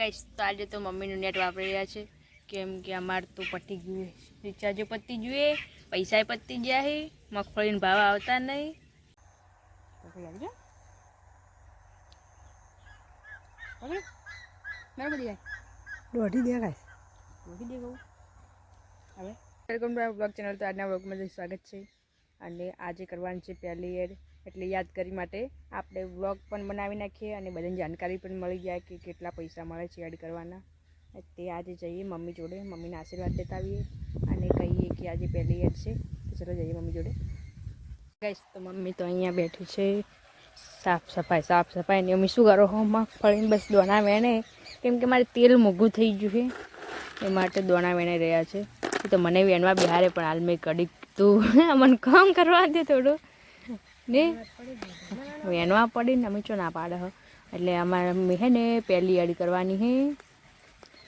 Guys તો આજે તો મમ્મીનું નેટ વાપરી રહ્યા છે. કેમ કે અમારે તો પતી ગયું રિચાર્જ પતી જોઈએ પૈસા પતી ગયા છે. મગફળીનો ભાવ આવતા નહીં. દોઢી દે કહું. હવે. વેલકમ ટુ બ્લોગ ચેનલ તો આજના બ્લોગમાં સ્વાગત છે. અને આજે કરવાની છે પહેલી એડ એટલે યાદગારી માટે આપણે વ્લોગ પણ બનાવી નાખીએ અને બધાની જાણકારી પણ મળી જાય કે કેટલા પૈસા મળે છે એડ કરવાના. તે આજે જઈએ મમ્મી જોડે, મમ્મીને આશીર્વાદ લેતા આવીએ અને કહીએ કે આજે પહેલી એડ છે. તો ચલો જઈએ મમ્મી જોડે. ગાઈસ તો મમ્મી તો અહીંયા બેઠી છે. સાફ સફાઈ સાફ સફાઈ. ને મમ્મી શું કરો હો? મગફળીને બસ દોણા વેણે. કેમ કે મારે તેલ મોંઘું થઈ ગયું છે. એ માટે દોણા વેણે રહ્યા છે. તો મને વેણવા બિહારે પણ હાલ મેં કડી તું. મને કામ કરવા દે થોડું. ને? આ પડી ને અમે ચો ના પાડે એટલે અમારે અમે હે ને પહેલી એડ કરવાની હે.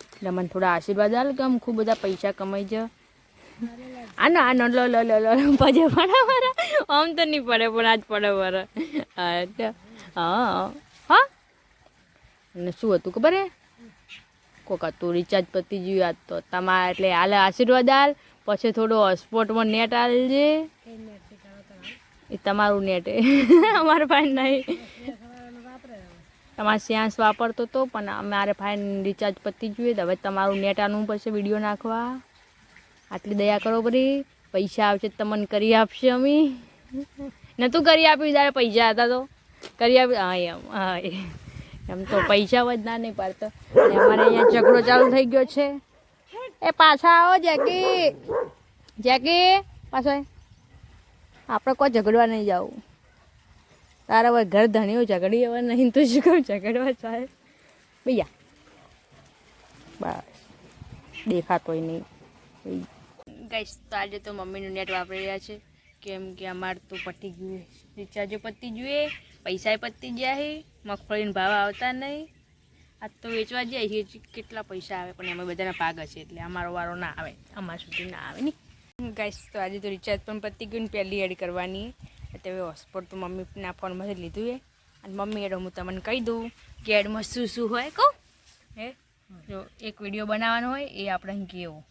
એટલે મને થોડા આશીર્વાદ આલ કે ખૂબ બધા પૈસા કમાઈ જ. આ આનો આનો લો લો લો લો પજે પડે મારા આમ તો નહીં પડે, પણ આજ પડે મારા હા તો હા. અને શું હતું ખબર હે? કોક હતું રિચાર્જ પતી ગયું આજ તો તમારે એટલે હાલ આશીર્વાદ આલ. પછી થોડો હોટસ્પોટમાં નેટ આલજે. એ તમારું નેટ અમારે ફાઇન નહીં. તમારે સિયાંશ વાપરતો હતો પણ અમારે ફાઇન રિચાર્જ પતી જોઈએ હવે તમારું નેટ આનું પડશે વીડિયો નાખવા. આટલી દયા કરો બરી પૈસા આવશે તમને કરી આપશે અમે. નહોતું કરી આપ્યું જ્યારે પૈસા હતા તો. કરી આપ્યું. હા, એમ હા એમ તો પૈસા જ ના નહીં પાડતો. અમારે અહીંયા ઝઘડો ચાલુ થઈ ગયો છે. એ પાછા આવો, જેકી. જેકી, પાછો. આપણે કોઈ ઝઘડવા નહીં જવું. તારા હવે ઘર ધણીઓ ઝઘડી હવે નહીં તો શું કહું ઝઘડવા ચાલે ભૈયા બસ. દેખાતોય નહીં. ગાઈશ તો આજે તો મમ્મીનું નેટ વાપરી રહ્યા છે. કેમ કે અમારે તો પતી ગયું રિચાર્જો પતી જોઈએ પૈસા પતી ગયા છે. મગફળીનો ભાવ આવતા નહીં. આ તો વેચવા જાય છે. કેટલા પૈસા આવે? પણ અમે બધાના ભાગ હશે એટલે અમારો વારો ના આવે. અમારા સુધી ના આવે ને. ગાઈસ તો આજે તો રિચાર્જ પણ પતી ગયું ને પહેલી એડ કરવાની. એટલે હવે હોસ્પોટ તો મમ્મીના ફોનમાંથી લીધું છે. અને મમ્મી એડ હું તમને કહી દઉં કે એડમાં શું શું હોય કહું? હે? જો એક વીડિયો બનાવવાનો હોય એ આપણે કેવો?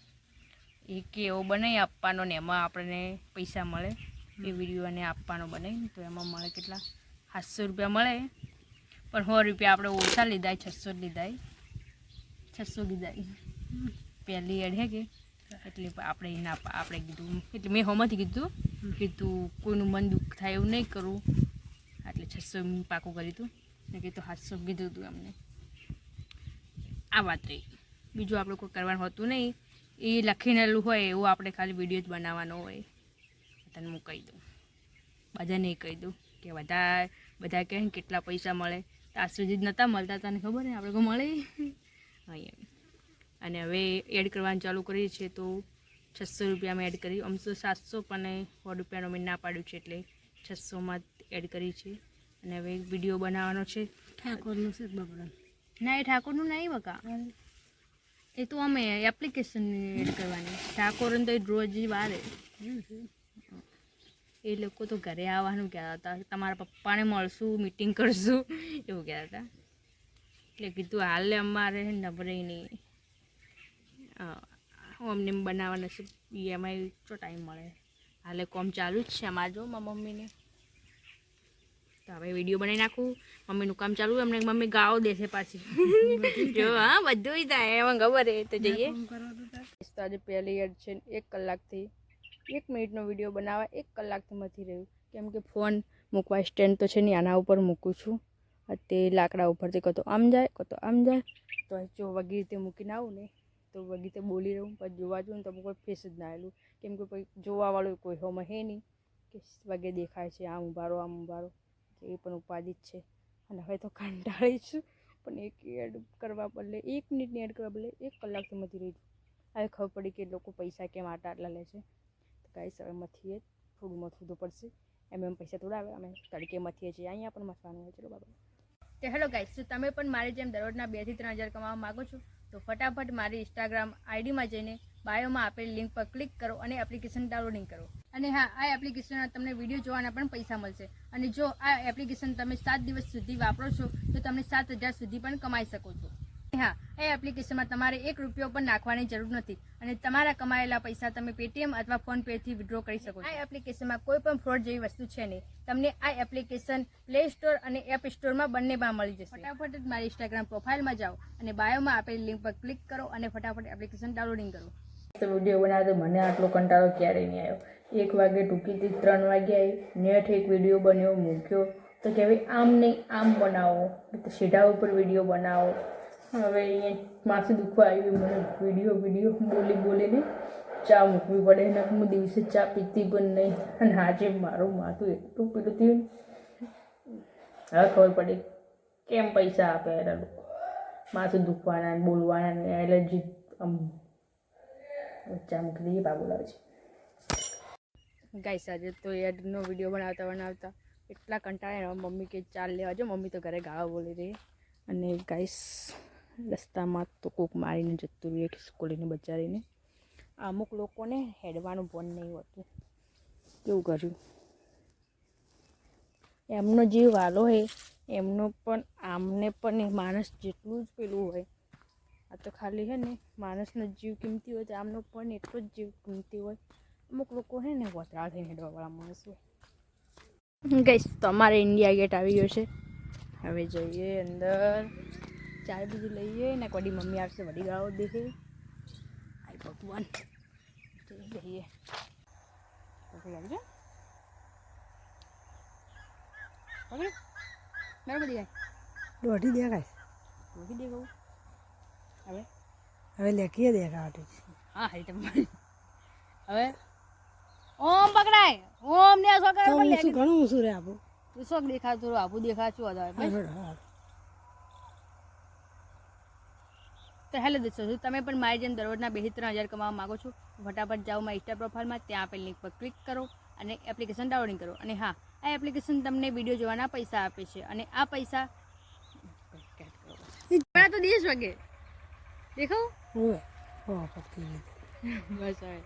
એ કેવો બનાવી આપવાનો ને એમાં આપણને પૈસા મળે. એ વિડીયોને આપવાનો બનાવીને તો એમાં મળે કેટલા? સાતસો રૂપિયા મળે. પણ સો રૂપિયા આપણે ઓછા લીધા છસો લીધા છસો લીધા પહેલી એડ હે કે? એટલે આપણે ના આપણે કીધું, એટલે મેં હોમાંથી કીધું કીધું કોઈનું મન દુઃખ થાય એવું નહીં કરવું એટલે છસો પાકું કર્યું હતું ને કીધું સાતસો કીધું હતું એમને. આ વાત રહી. બીજું આપણે કોઈ કરવાનું હોતું નહીં. એ લખીનેલું હોય એવું આપણે ખાલી વીડિયો જ બનાવવાનો હોય. તને હું કહી દઉં. બધાને કહી દઉં કે બધા બધા કહે કેટલા પૈસા મળે. તો આજ સુધી જ નહોતા મળતા, તને ખબર ને આપણે કોઈ મળે. અહીંયા અને હવે એડ કરવાનું ચાલુ કરીએ છીએ તો છસો રૂપિયામાં એડ કરી. આમ તો સાતસો પણ સો રૂપિયાનો મેં ના પાડ્યું છે એટલે છસોમાં એડ કરી છે. અને હવે વીડિયો બનાવવાનો છે. ઠાકોરનું છે બગડન. ના એ ઠાકોરનું નહીં બકા એ તો અમે એપ્લિકેશન એડ કરવાની. ઠાકોરને તો એ રોજ વારે. એ લોકો તો ઘરે આવવાનું કહેતા હતા. તમારા પપ્પાને મળશું મીટિંગ કરશું એવું કહેતા હતા. એટલે કીધું હાલે અમારે નબરે નહીં અમને બનાવવાના છે એમાં ચો ટાઈમ મળે. હાલે કોમ ચાલુ જ છે અમારે જો મારા મમ્મીને. તો હવે વીડિયો બનાવી નાખું. મમ્મીનું કામ ચાલુ એમને મમ્મી ગાઓ દેશે પાછી. જો હા બધું થાય એમાં ખબર એ તો જઈએ. તો આજે પહેલી એડ છે ને એક કલાકથી એક મિનિટનો વીડિયો બનાવવા એક કલાકથી નથી રહ્યું. કેમ કે ફોન મૂકવા સ્ટેન્ડ તો છે નહીં આના ઉપર મૂકું છું. તે લાકડા ઉપરથી કતો આમ જાય કતો આમ જાય. તો જો વગી રીતે મૂકીને આવું ને તો રીતે બોલી રહું પણ જોવા જઉં ને તો કોઈ ફેસ જ ના આવેલું. કેમ કે કોઈ જોવાવાળું કોઈ હોમ હે નહીં. કે વગે દેખાય છે, આમ ઉભારો આમ ઉભારો એ પણ ઉપાધિ છે. અને હવે તો કંટાળીશું પણ એક એડ કરવા બદલે, એક મિનિટની એડ કરવા બદલે એક કલાકથી મથી રહી હવે ખબર પડી કે લોકો પૈસા કેમ આટલા આટલા લે છે. તો કાંઈ હવે મથીએ. થોડું મથવું તો પડશે. એમ એમ પૈસા થોડા આવે. અમે તડકે મથીએ છીએ. અહીંયા પણ મથવાનું હોય ચલો બાબા તો હેલો ગાઈસ શું તમે પણ મારી જેમ દરરોજના બેથી ત્રણ હજાર કમાવા માગો છો? તો ફટાફટ મારી ઇન્સ્ટાગ્રામ આઈડીમાં જઈને બાયોમાં આપેલી લિંક પર ક્લિક કરો અને એપ્લિકેશન ડાઉનલોડિંગ કરો. અને હા, આ એપ્લિકેશનમાં તમને વીડિયો જોવાના પણ પૈસા મળશે. અને જો આ એપ્લિકેશન તમે સાત દિવસ સુધી વાપરો છો, તો તમે સાત હજાર સુધી પણ કમાઈ શકો છો. હા, એ એપ્લિકેશનમાં તમારે એક રૂપિયો પણ નાખવાની જરૂર નથી. અને તમારા કમાયેલા પૈસા તમે પેટીએમ અથવા ફોન પેથી વિડ્રો કરી શકો આ એપ્લિકેશનમાં કોઈ પણ ફ્રોડ જેવી વસ્તુ છે નહીં. તમને આ એપ્લિકેશન પ્લે સ્ટોર અને એપ સ્ટોરમાં બંનેમાં મળી જશે. ફટાફટ જ મારી ઇન્સ્ટાગ્રામ પ્રોફાઇલમાં જાઓ અને બાયોમાં આપેલી લિંક પર ક્લિક કરો અને ફટાફટ એપ્લિકેશન ડાઉનલોડિંગ કરો. તો વીડિયો બનાવ્યો તો મને આટલો કંટાળો ક્યારેય નહીં આવ્યો. એક વાગે ટૂંકીથી ત્રણ વાગે આવી. નેટ એક વીડિયો બન્યો, મૂક્યો. તો કે હવે આમ નહીં, આમ બનાવો. સીધા ઉપર વીડિયો બનાવો. હવે અહીંયા માથું દુખવા આવ્યું મને વીડિયો વીડિયો બોલી, બોલીને ચા મૂકવી પડે. ને હું દિવસે ચા પીતી પણ નહીં. અને આજે મારું માથું એટલું પીડું થયું. હવે ખબર પડે કેમ પૈસા આપે એના લોકો. માથું દુખવાના બોલવાના ને એલર્જી આમ ચા મૂકી દઈએ બા બોલાવે છે. ગાઈસ, આજે તો એડનો વીડિયો બનાવતા બનાવતા એટલા કંટાળે મમ્મી કે ચાલ લેવા જો. મમ્મી તો ઘરે ગાળો બોલી રહી અને ગાઈસ રસ્તામાં તો કોક મારીને જતું રહ્યું ખિસકોલીને બચારીને. અમુક લોકોને હેડવાનું ભણ નહીં હોતું. કેવું કર્યું? એમનો જે વાલો હોય એમનો પણ આમને પણ માણસ જેટલું જ પેલું હોય. આ તો ખાલી છે ને માણસનો જીવ કિંમતી હોય તો આમનો પણ એટલો જ જીવ કિંમતી હોય. અમુક લોકો છે ને વતરાળ થઈને હેડવાવાળા માણસ હોય. ગઈશ તો અમારે ઇન્ડિયા ગેટ આવી ગયો છે. હવે જઈએ અંદર. ચાય બીજું લઈએ ને વડી મમ્મી આવશે વડી ગાળો દેખે. આઈ ભગવાન. જઈ જઈએ. પછી આવી જા. પકડ. બરાબર બધી જાય. દોઢી દેખાય. મૂકી દે હવે? હવે લેખીએ દેખાવાટી હા હારી તમે હવે? ઓમ પકડાય. ઓમ ને અસો કરે ઘણું ઊંચું રે આપું? તું શોક દેખા દેખાતું હતા બસ હા તો હેલો દોસ્તો શું તમે પણ મારી જેમ દરરોજના બે ત્રણ હજાર કમાવા માગો છો ફટાફટ જાઓ મારી ઇન્સ્ટા પ્રોફાઇલમાં ત્યાં આપેલ લિંક પર ક્લિક કરો અને એપ્લિકેશન ડાઉનલોડિંગ કરો. અને હા આ એપ્લિકેશન તમને વીડિયો જોવાના પૈસા આપે છે અને આ પૈસા તો દેશ વાગે દેખો. બસ હવે.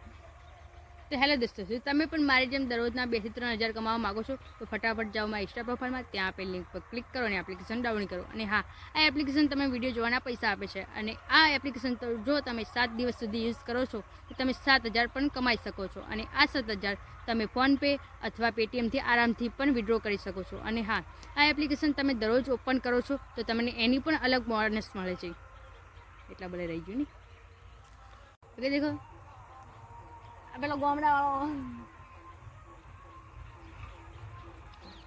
તો હેલો દોસ્તો શું તમે પણ મારી જેમ દરરોજના બેથી ત્રણ હજાર કમાવા માંગો છો, તો ફટાફટ જાઓ મારા ઇન્સ્ટા પ્રોફાઇલમાં ત્યાં આપેલ લિંક પર ક્લિક કરો અને એપ્લિકેશન ડાઉનલોડ કરો. અને હા, આ એપ્લિકેશન તમે વીડિયો જોવાના પૈસા આપે છે. અને આ એપ્લિકેશન જો તમે સાત દિવસ સુધી યુઝ કરો છો, તો તમે સાત હજાર પણ કમાઈ શકો છો. અને આ સાત હજાર તમે ફોનપે અથવા પેટીએમથી આરામથી પણ વિડ્રો કરી શકો છો. અને હા, આ એપ્લિકેશન તમે દરરોજ ઓપન કરો છો, તો તમને એની પણ અલગ બોનસ મળે છે. એટલા બધા રહી ગયું ને? ઓકે, દેખો. પેલો ગામડા વાળો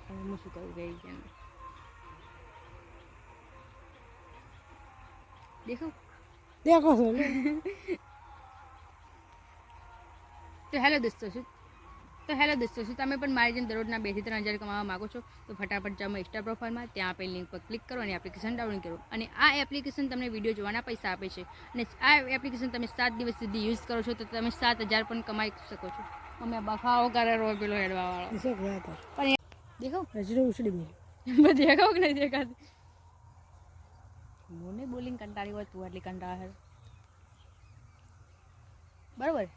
હું શું કરું ગઈ છે દેખો. દેખો તો હેલો દોસ્તો શું તો હેલો દોસ્તો શું તમે પણ મારી જેમ દરરોજના બેથી ત્રણ હજાર કમાવા માગો છો? તો ફટાફટ જાઓ ઇન્સ્ટા પ્રોફાઇલમાં ત્યાં આપેલ લિંક પર ક્લિક કરો અને એપ્લિકેશન ડાઉનલોડ કરો. અને આ એપ્લિકેશન તમને વીડિયો જોવાના પૈસા આપે છે. અને આ એપ્લિકેશન તમે સાત દિવસ સુધી યુઝ કરો છો તો તમે સાત હજાર પણ કમાઈ શકો છો. અમે બફાવો કરે રો પેલો હેડવાવાળો. પણ ગયા દેખો હજુ ઉછળી મેલી દેખાવ કે નહીં દેખાતી? મને બોલિંગ કંટાળી હોય તું આટલી કંટાળ બરાબર?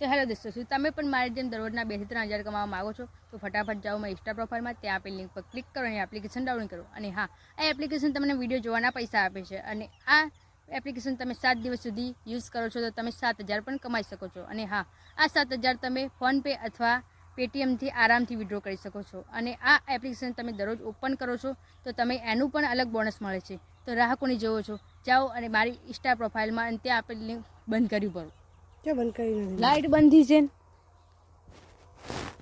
તો હેલો દોસ્તો, શું તમે પણ મારી જેમ દરરોજના બેથી ત્રણ હજાર કમાવા માગો છો? તો ફટાફટ જાઓ મારી ઇન્સ્ટા પ્રોફાઇલમાં ત્યાં આપેલ લિંક પર ક્લિક કરો અને એપ્લિકેશન ડાઉનલોડ કરો. અને હા, આ એપ્લિકેશન તમને વીડિયો જોવાના પૈસા આપે છે. અને આ એપ્લિકેશન તમે સાત દિવસ સુધી યુઝ કરો છો તો તમે સાત હજાર પણ કમાઈ શકો છો. અને હા, આ સાત હજાર તમે ફોનપે અથવા પેટીએમથી આરામથી વિડ્રો કરી શકો છો. અને આ એપ્લિકેશન તમે દરરોજ ઓપન કરો છો તો તમે એનું પણ અલગ બોનસ મળે છે. તો રાહકોની જોવો છો. જાઓ અને મારી ઇન્સ્ટા પ્રોફાઇલમાં અને ત્યાં આપેલી લિંક બંધ કરી પડો કે બંધ કરી નથી લાઈટ બંધી છે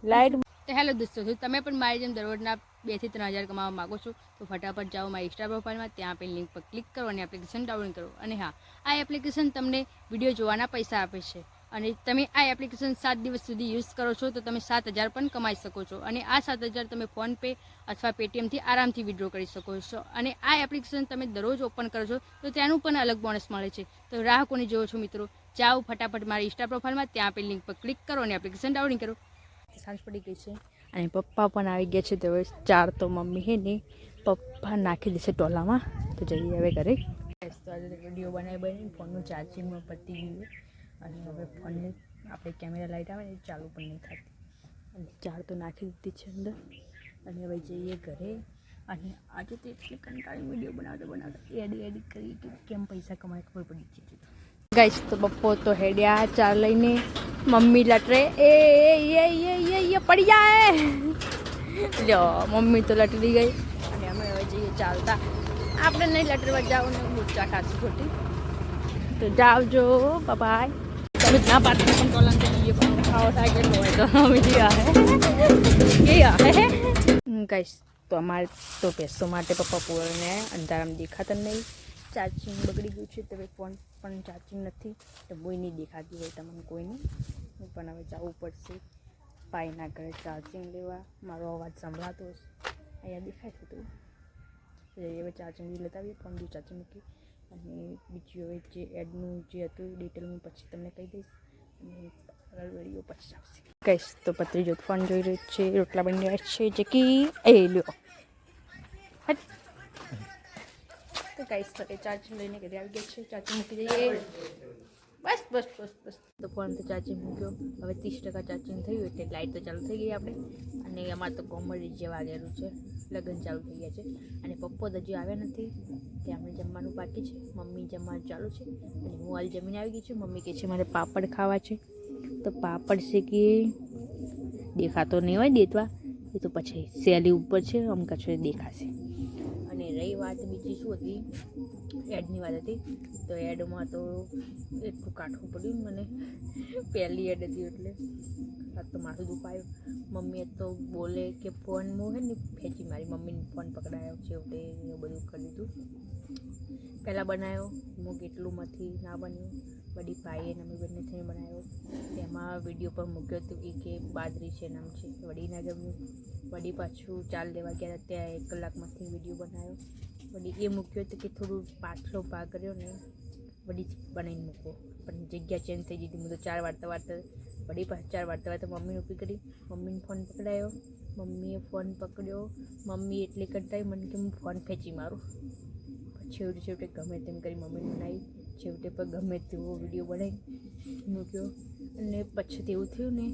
લાઈટ હેલો દોસ્તો તમે પણ મારી જેમ દરરોજના બેથી ત્રણ હજાર કમાવા માંગો છો તો ફટાફટ જાઓ મારી ઇન્સ્ટા પ્રોફાઇલમાં ત્યાં આપેલ લિંક પર ક્લિક કરો અને એપ્લિકેશન ડાઉનલોડ કરો. અને હા આ એપ્લિકેશન તમને વીડિયો જોવાના પૈસા આપે છે. અને તમે આ એપ્લિકેશન સાત દિવસ સુધી યુઝ કરો છો તો તમે સાત હજાર પણ કમાઈ શકો છો. અને આ સાત હજાર તમે ફોનપે અથવા પેટીએમથી આરામથી વિડ્રો કરી શકો છો. અને આ એપ્લિકેશન તમે દરરોજ ઓપન કરો છો તો તેનું પણ અલગ બોનસ મળે છે. તો રાહ કોની જોવો છો મિત્રો જાઓ ફટાફટ મારી ઇન્સ્ટા પ્રોફાઇલમાં ત્યાં આપેલી લિંક પર ક્લિક કરો અને એપ્લિકેશન ડાઉનલોડ કરો. સાંજ પડી ગઈ છે અને પપ્પા પણ આવી ગયા છે, તો હવે ચાર તો મમ્મી હે ને, પપ્પા નાખી દેશે ટોલામાં, તો જઈએ હવે ઘરે. તો આજે વીડિયો બનાવી બની ફોનનું ચાર્જિંગમાં પતી ગયું અને હવે ફોનને આપણે કેમેરા લાઇટ આવે ને ચાલુ પણ નહીં થતી. અને ચાર તો નાખી દીધી છે અંદર. અને હવે જઈએ ઘરે. અને આજે તો એટલી કંટાળી વીડિયો બનાવતા બનાવતા એડ એડિટ કરી કે કેમ પૈસા કમાય ખબર પડી ગઈ ગાઈસ, તો બપોર તો હેડ્યા ચાર લઈને. મમ્મી લટરે, એ એ એ એ એ પડી જાય લ્યો, મમ્મી તો લટરી ગઈ. અને અમે હવે જઈએ ચાલતા. આપણે નહીં લટરવા જાઓ ને મૂર્ચા ખાતી ખોટી. તો જાવજો બાય તમે ના પાડતી પણ કોલન જઈએ પણ ખાવા થાય હોય તો અમે જઈએ હે. ગાઈસ, તો અમારે તો ભેંસો માટે પપ્પા પૂરને અંધારામાં દેખાતા નહીં. ચાર્જિંગ બગડી ગયું છે, તો ફોન પણ ચાર્જિંગ નથી, તો કોઈ નહીં દેખાતી હોય તમને કોઈને. હું પણ હવે જવું પડશે. પાઈના ઘરે ચાર્જિંગ લેવા. મારો અવાજ સંભળાતો હશે. અહીંયા દેખાય છે તો. હવે ચાર્જિંગ લેતા આવીએ. ફોન બી ચાર્જિંગ મૂકી. અને બીજું હવે જે એડનું જે હતું ડિટેલ હું પછી તમને કહી દઈશ. અને આગળ વીડિયો પછી આવશે. કહીશ તો પત્રીજો ફોન જોઈ રહ્યો છે. રોટલા બની રહ્યા છે જે કે. એ લ્યો. હટ. તો ગાઈસ તો ચાર્જિંગ લઈને ઘરે આવી ગયા છે ચાર્જિંગ મૂકી દઈએ. બસ બસ બસ બસ. તો ફોન તો ચાર્જિંગ મૂક્યો. હવે ત્રીસ ટકા ચાર્જિંગ થયું એટલે લાઇટ તો ચાલુ થઈ ગઈ આપણે. અને અમારે તો કોમેડી જે વાગેલું છે. લગ્ન ચાલુ થઈ ગયા છે. અને પપ્પો તો હજી આવ્યા નથી. કે આપણે જમવાનું બાકી છે. મમ્મી જમવાનું ચાલુ છે. અને હું હાલ જમીને આવી ગઈ છું. મમ્મી કહે છે મારે પાપડ ખાવા છે. તો પાપડ શેકી દેખાતો નહીં હોય દેતવા. એ તો પછી સેલી ઉપર છે. આમ કચરે દેખાશે. રહી વાત બીજી શું હતી? એડની વાત હતી. તો એડમાં તો એટલું કાઠું પડ્યું મને. પહેલી એડ હતી એટલે. આજ તો માથું દુખાયું મમ્મીએ તો બોલે કે ફોન હું હે ને ફેંચી મારી. મમ્મીને ફોન પકડાયો છેવટે એવું બધું કરી દીધું. પહેલાં બનાવ્યો હું કેટલુંમાંથી ના બન્યું. બધી ભાઈએ અને અમે બંને થઈને બનાવ્યો તેમાં વીડિયો પર મૂક્યો હતો કે કે બાદરી છે નામ છે. વડી ના ગમ્યું. વડી પાછું ચાલ લેવા ગયા ત્યાં એક કલાકમાંથી વીડિયો બનાવ્યો વડી એ મૂક્યો હતો કે થોડું પાછલો ભાગ કર્યો ને વડી બનાવીને મૂકો પણ જગ્યા ચેન્જ થઈ હતી. હું તો ચાર વાર્તા વાર્તા વડી પાછ ચાર વાર્તા વાર્તા મમ્મીને ઊભી કરી. મમ્મીને ફોન પકડાયો. મમ્મીએ ફોન પકડ્યો. મમ્મી એટલી કંટાળી મને કે હું ફોન ખેંચી મારું. છેવટે છેવટે ગમે તેમ કરી મમ્મીને બનાવી છેવટે પણ ગમે તેવો વીડિયો બનાવી મૂક્યો. અને પછી એવું થયું ને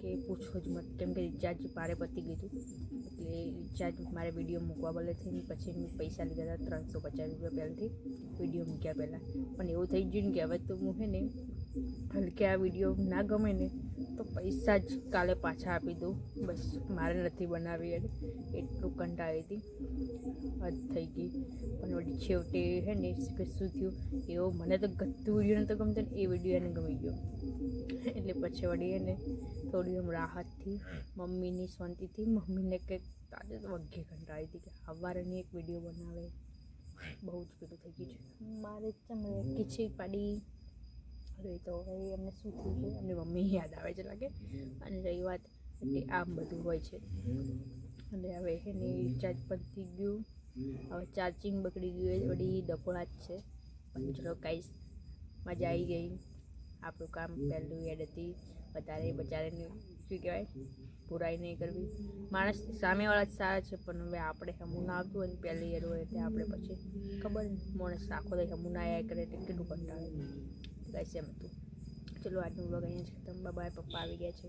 કે પૂછો જ મત. કેમ કે રિચાર્જ પારે પતી ગયું એટલે રિચાર્જ મારે વીડિયો મૂકવા બદલે થઈને પછી મેં પૈસા લીધા હતા ત્રણસો પચાસ રૂપિયા પહેલાંથી વીડિયો મૂક્યા પહેલાં. પણ એવું થઈ ગયું ને કે હવે તો હું હે ને હલકે આ વીડિયો ના ગમે ને, તો પૈસા જ કાલે પાછા આપી દઉં. બસ, મારે નથી બનાવી એટલે કંટાળી હતી. હદ થઈ ગઈ. પણ વળી છેવટે હે ને શું થયું? એવો મને તો ગતું વીડિયો નતો ગમતો ને એ વીડિયો એને ગમી ગયો. એટલે પછી વળી એને થોડી એમ રાહતથી મમ્મીની શાંતિથી મમ્મીને કંઈક તાજે તો વઘે કંટાળી હતી કે સવારેની એક વીડિયો બનાવે. બહુ જ પેલું થઈ ગયું છે. મારે ચમ ખીચડી પાડી. અરે તો હવે એમને શું થયું છે, અમને મમ્મી યાદ આવે છે લાગે. અને રહી વાત એટલે આમ બધું હોય છે. અને હવે એની રિચાર્જ થઈ ગયું. હવે ચાર્જિંગ બગડી ગયું એ વળી ડફોળા જ છે. પણ ચલો કાંઈ મજા આવી ગઈ. આપણું કામ પહેલું એડ હતી. વધારે બચારેની શું કહેવાય? પુરાઈ નહીં કરવી. માણસ સામેવાળા જ સારા છે, પણ હવે આપણે હમું ના આવતું હોય પહેલી એડ હોય એટલે આપણે પછી ખબર નહીં. માણસ આખો દઈ હમું ના આવ્યા કરે એટલે કેટલું કંટાળે. ગાઈસ એમ હતું. ચલો આજનું બ્લોગ અહીંયા છે તમે બાબા પપ્પા આવી ગયા છે.